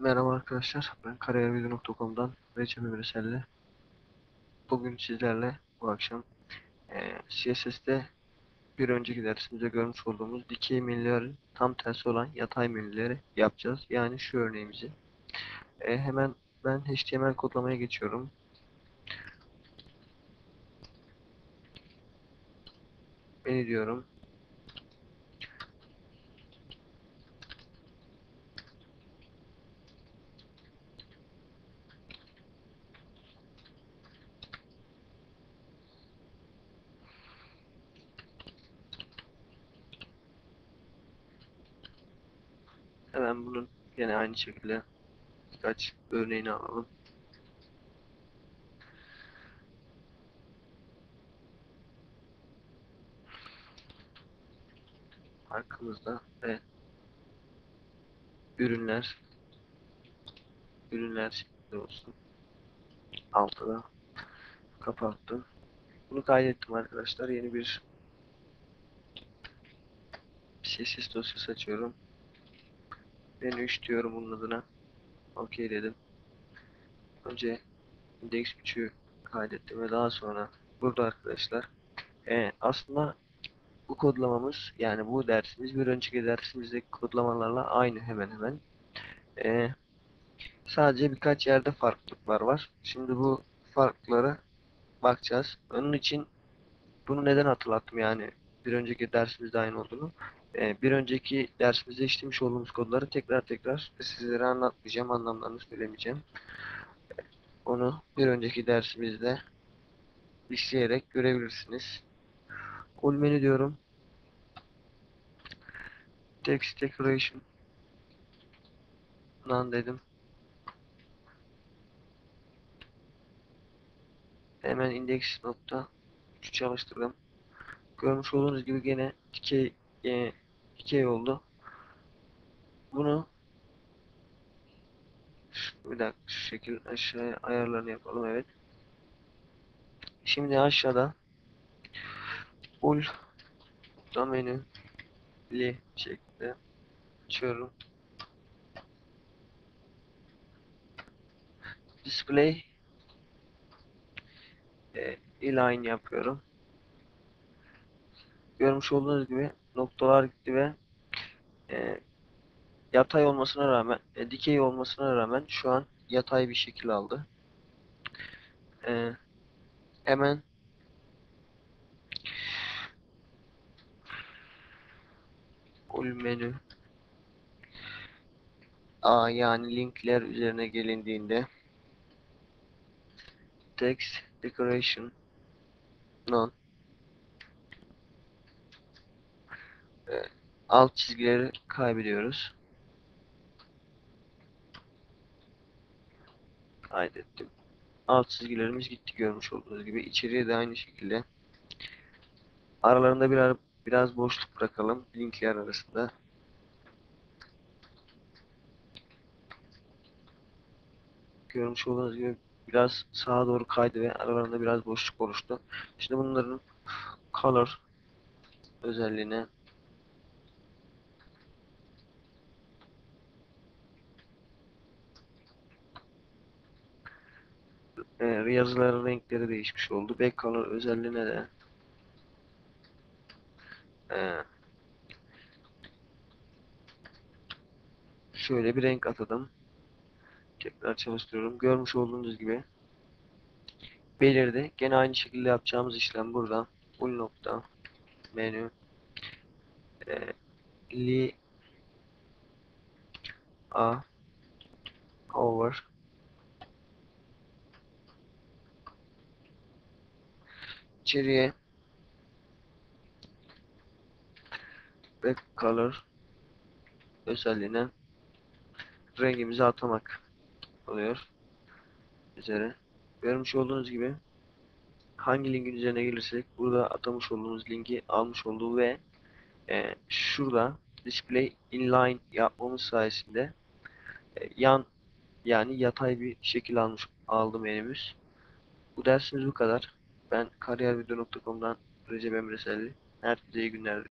Merhaba arkadaşlar, ben kariyervideo.com'dan Recep Emreselli. Bugün sizlerle bu akşam eee CSS'de bir önceki dersimizde görmüş olduğumuz dikey menülerin tam tersi olan yatay menüleri yapacağız. Yani şu örneğimizi. Eee, hemen ben HTML kodlamaya geçiyorum. Menü diyorum. Hemen bunun yine aynı şekilde birkaç örneğini alalım. Arkamızda ve ürünler ürünler şeklinde olsun. Altıda kapattım. Bunu kaydettim arkadaşlar. Yeni bir CSS dosyası açıyorum. Menü 3 diyorum bunun adına. OK dedim. Önce index 3'ü kaydettim ve daha sonra burada arkadaşlar e, aslında bu kodlamamız yani bu dersimiz bir önceki dersimizdeki kodlamalarla aynı hemen hemen. E, sadece birkaç yerde farklılıklar var. Şimdi bu farklara bakacağız. Onun için bunu neden hatırlattım yani bir önceki dersimizde aynı olduğunu. Ee, bir önceki dersimizde işlemiş olduğumuz kodları tekrar tekrar sizlere anlatmayacağım, anlamlarını söylemeyeceğim. Onu bir önceki dersimizde işleyerek görebilirsiniz. Ol menü diyorum. Text decoration None dedim. Hemen index nokta 3 çalıştırdım. Görmüş olduğunuz gibi gene dikey e, dikey oldu. Bunu bir dakika şu şekil aşağıya ayarlarını yapalım evet. Şimdi aşağıda ul menü li şeklinde açıyorum. Display e, inline yapıyorum. Görmüş olduğunuz gibi noktalar gitti ve e, yatay olmasına rağmen, e, dikey olmasına rağmen şu an yatay bir şekil aldı. E, hemen full menü A yani linkler üzerine gelindiğinde text decoration none e, alt çizgileri kaybediyoruz. Kaydettim. Alt çizgilerimiz gitti görmüş olduğunuz gibi. İçeriye de aynı şekilde. Aralarında biraz biraz boşluk bırakalım linkler arasında. Görmüş olduğunuz gibi biraz sağa doğru kaydı ve aralarında biraz boşluk oluştu. Şimdi bunların color özelliğine e, yazıların renkleri değişmiş oldu. Backcolor özelliğine de e, şöyle bir renk atadım. Tekrar çalıştırıyorum. Görmüş olduğunuz gibi belirdi. Gene aynı şekilde yapacağımız işlem burada. Full nokta menü e, li a over içeriye back color özelliğine rengimizi atamak oluyor üzere. Görmüş olduğunuz gibi hangi linkin üzerine gelirsek burada atamış olduğumuz linki almış olduğu ve e, şurada display inline yapmamız sayesinde e, yan yani yatay bir şekil almış aldı menümüz. Bu dersimiz bu kadar. Ben kariyervideo.com'dan Recep Emreselli. Herkese iyi günler.